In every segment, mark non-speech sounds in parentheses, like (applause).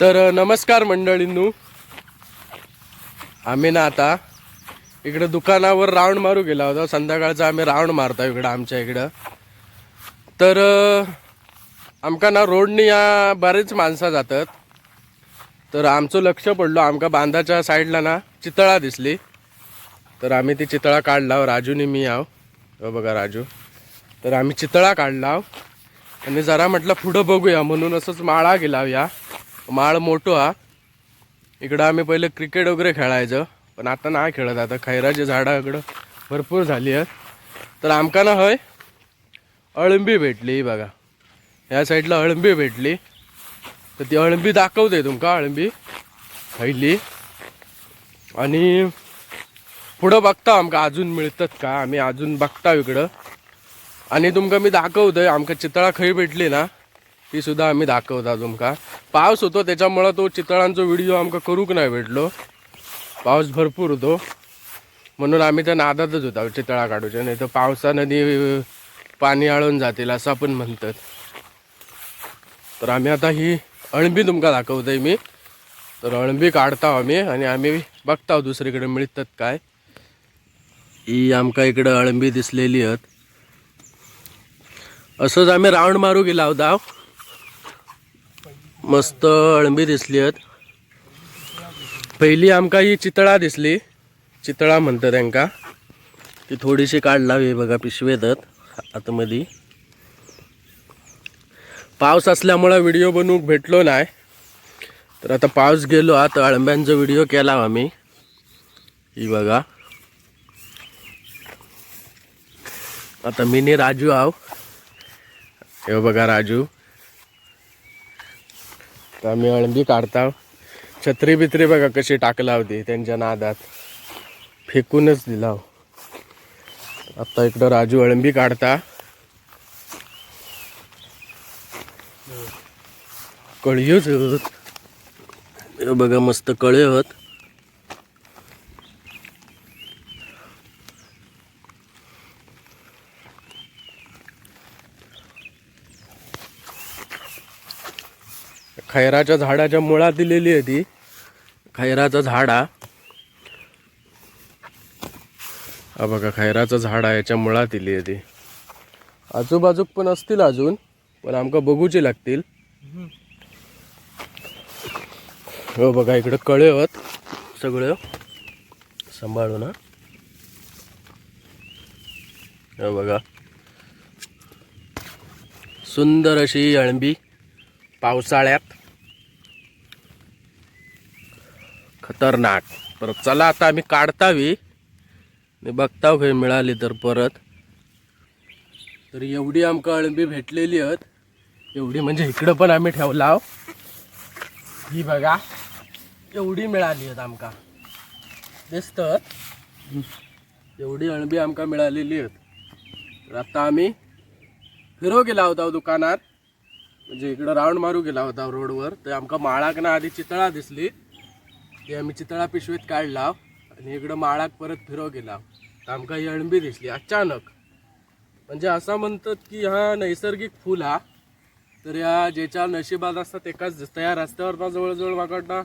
तर नमस्कार मंडळींनू. आम्ही ना आता इकडं दुकानावर राऊंड मारू गेला होता. संध्याकाळचा आम्ही राऊंड मारतो इकडं आमच्या इकडं. तर आमका ना रोडनी या बरेच माणसं जातात. तर आमचं लक्ष पडलो. आमका बांधाच्या साईडला ना चितळा दिसली. तर आम्ही ती चितळा काढला. राजूनी मी आव हो बघा राजू. तर आम्ही चितळा काढला आणि जरा म्हटलं पुढं बघूया म्हणून असंच माळा गेला या माळ मोठो हा. इकडं आम्ही पहिले क्रिकेट वगैरे खेळायचं पण आता नाही खेळत आता खैराची झाडं इकडं भरपूर झाली आहेत. तर आमका ना हय अळंबी भेटली बघा. ह्या साईडला अळंबी भेटली. तर ती अळंबी दाखवते तुमका अळंबी. खैली आणि पुढं बघता आमका अजून मिळतात का? आम्ही अजून बघता इकडं. आणि तुमका मी दाखवतोय आमका चितळा खंय भेटली ना ती सुद्धा आम्ही दाखवता तुमका. पाऊस होतो त्याच्यामुळं तो चितळांचो व्हिडिओ आमका करूक नाही भेटलो. पाऊस भरपूर होतो. म्हणून आम्ही त्या नादातच होता चितळा काढूच्या नाही तर पावसानं ती पाणी आळून जातील असं आपण म्हणतात. तर आम्ही आता ही अळंबी तुमका दाखवतोय मी. तर अळंबी काढता आम्ही आणि आम्ही बघता दुसरीकडे मिळतात काय. ही आमका इकडं अळंबी दिसलेली आहेत. असंच आम्ही राऊंड मारू गेला होता. मस्त अळंबी दिसली आहेत. पहिली आमका ही चितळा दिसली. चितळा म्हणतात त्यांका. ती थोडीशी काढला हे बघा पिशवेत आतमध्ये. पाऊस असल्यामुळं व्हिडिओ बनवूक भेटलो नाही. तर आता पाऊस गेलो आता अळंब्यांचा व्हिडिओ केला आम्ही. ही बघा. आता मिनी राजू आहो. हे बघा राजू. तर आम्ही अळंबी काढता. छत्री बित्री बघा कशी टाकला होती त्यांच्या नादात. फेकूनच दिला आत्ता आता इकडं राजू अळंबी काढता. कळीच होत. बघा मस्त कळे होत. खैराच्या झाडाच्या मुळा दिलेली आहे ती. खैराचं झाड. हा हा बघा खैराचं झाड आहे याच्या मुळात दिली आहे ती. आजूबाजूक पण असतील अजून पण आमका बघूची लागतील. हो बघा इकडं कळे होत सगळं. सांभाळून हा. हो बघा. सुंदर अशी अळंबी पावसाळ्यात. खतरनाक. तर चला आता आम्ही काढतावी. आणि बघताव खंय मिळाली तर परत. तर एवढी आमका अळंबी भेटलेली आहेत. एवढी म्हणजे इकडं पण आम्ही ठेवला ही बघा. एवढी मिळाली आहेत आमका. दिसत. एवढी अळंबी आमका मिळालेली आहेत. तर आता आम्ही फिरो गेला होता दुकानात. म्हणजे इकडं राऊंड मारू गेला होता रोडवर. तर आमका माळाक ना आधी चितळा दिसली. ती आम्ही चितळा पिशवीत काढला आणि इकडं माळाक परत फिरो गेला. तर आमका ही अणबी दिसली अचानक. म्हणजे असं म्हणतात की हा नैसर्गिक फूल हा. तर या ज्याच्या नशिबात असतात एकाच दिसतं या रस्त्यावर जवळजवळ वाकडना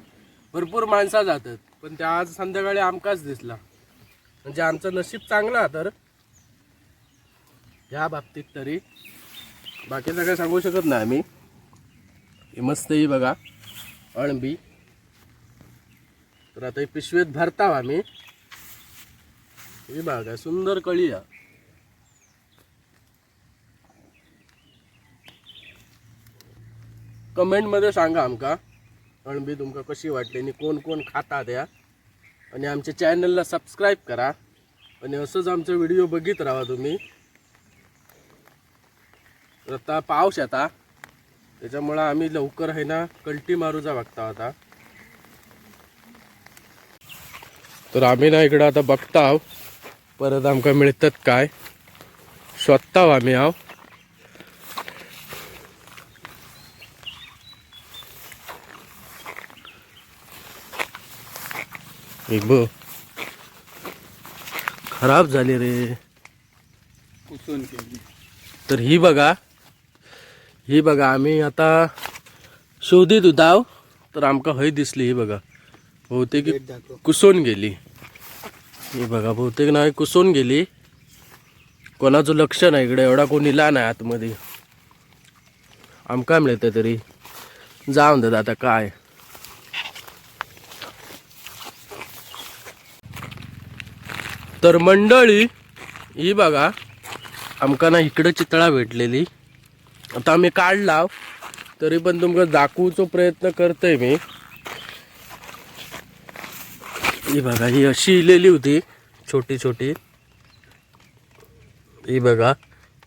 भरपूर माणसा जातात. पण त्या आज संध्याकाळी आमकाच दिसला. म्हणजे आमचं नशीब चांगलं हा तर. ह्या बाबतीत तरी बाकीचं काय सांगू शकत नाही आम्ही. ही मस्त ही बघा अळंबी. तर आता ही पिशवीत भरताव आम्ही. ही बघा सुंदर कळी आहे. कमेंटमध्ये सांगा आमका अळंबी तुमका कशी वाटली आणि कोण कोण खाता द्या आणि आमच्या चॅनलला सबस्क्राईब करा. आणि असंच आमचा व्हिडिओ बघित राहा तुम्ही. तर आता पाऊस येता त्याच्यामुळं आम्ही लवकर आहे ना कल्टी मारूचा बघता आता. तर आम्ही ना इकडं आता बघता आहो. परत आमका मिळतात काय? शोधता आम्ही आहो. एक बघ. खराब झाली रे. तर ही बघा. ही बघा आम्ही आता शोधीत उदाव तर आमका हय दिसली ही बघा. बहुतेक कुसून गेली. ही बघा बहुतेक नाही कुसून गेली. कोणाचं लक्ष नाही इकडे एवढा कोण इला नाही आतमध्ये. आमका मिळतं तरी. जाऊन देत आता काय? तर मंडळी ही बघा आमका ना इकडं चितळा भेटलेली. आता आम्ही काढला तरी पण तुमका दाखवूचो प्रयत्न करतोय मी. ही बघा ही अशी इलेली होती छोटी छोटी. ही बघा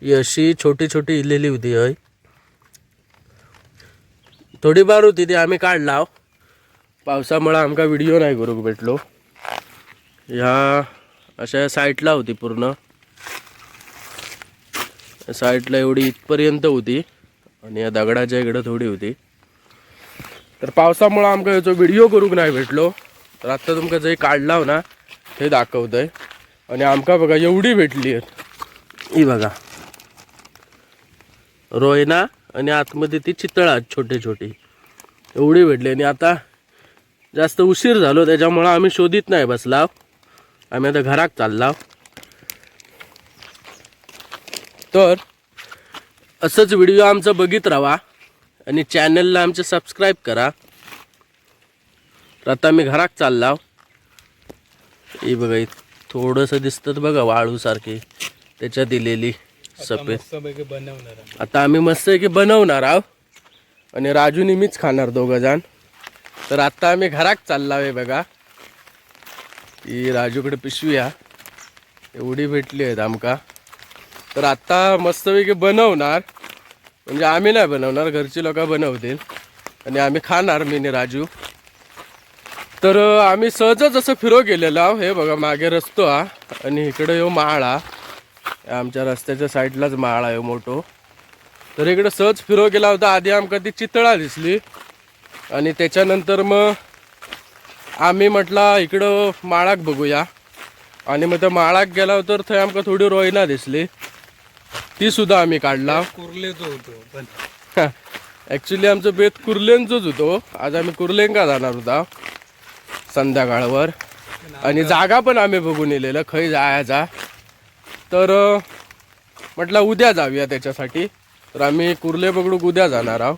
ही अशी छोटी छोटी इलेली होती हय. थोडीफार होती ती आम्ही काढला. पावसामुळे आमका व्हिडिओ नाही करूक भेटलो. ह्या अशा साईटला होती पूर्ण. साईटला एवढी इथपर्यंत होती आणि या दगडाच्या इकडं थोडी होती. तर पावसामुळं आमका ह्याचो व्हिडिओ करूक नाही भेटलो. तर आत्ता तुमका जे काढला ना ते दाखवतंय. आणि आमका बघा एवढी भेटली आहेत. ही बघा. रोयना आणि आतमध्ये ती चितळा छोटे छोटी. एवढी भेटली आणि आता जास्त उशीर झालो त्याच्यामुळं आम्ही शोधित नाही बसलाव आम्ही आता घरात चालला. तर असंच व्हिडिओ आमचा बघित राहा आणि चॅनलला आमचं सबस्क्राईब करा. तर आता मी घरात चालला हे. बघा इथं थोडंसं दिसतात बघा वाळूसारखी त्याच्यात दिलेली सफेद. आहे. आता आम्ही मस्त की बनवणार आहोत आणि राजूनी मीच खाणार दोघं जण. तर आता आम्ही घरात चालला आहे बघा. ही राजूकडे पिशवी आ एवढी भेटली आहेत आमका. तर आत्ता मस्तपैकी बनवणार. म्हणजे आम्ही नाही बनवणार घरची लोक बनवतील. आणि आम्ही खाणार मी आणि राजू. तर आम्ही सहजच असं फिरो गेलेलो आहो. हे बघा मागे रस्तो हा. आणि इकडे येऊ माळ हा. आमच्या रस्त्याच्या साईडलाच माळ आहे हो मोठो. तर इकडे सहज फिरो गेला होता. आधी आमका ती चितळा दिसली. आणि त्याच्यानंतर मग आम्ही म्हटला इकडं माळाक बघूया. आणि मग त्या माळाक गेला तर थंय आमकां थोडी रोयना दिसली. ती सुद्धा आम्ही काढला. कुर्लेचो होतो पण. (laughs) ॲक्च्युली आमचं बेत कुर्लेंचंच होतो आज आम्ही कुर्लेंका जाणार होता संध्याकाळवर. आणि जागा पण आम्ही बघून येलेलं खै जायचा. तर म्हटलं उद्या जाऊया त्याच्यासाठी. तर आम्ही कुर्ले पकडूक उद्या जाणार आहोत.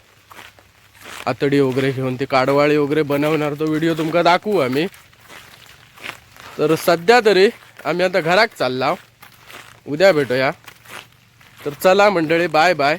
आतडी वगैरे घेऊन ती काडवाळी वगैरे बनवणार तो व्हिडिओ तुमका दाखवू आम्ही. तर सध्या तरी आम्ही आता घरात चालला उद्या भेटूया. तर चला मंडळी बाय बाय.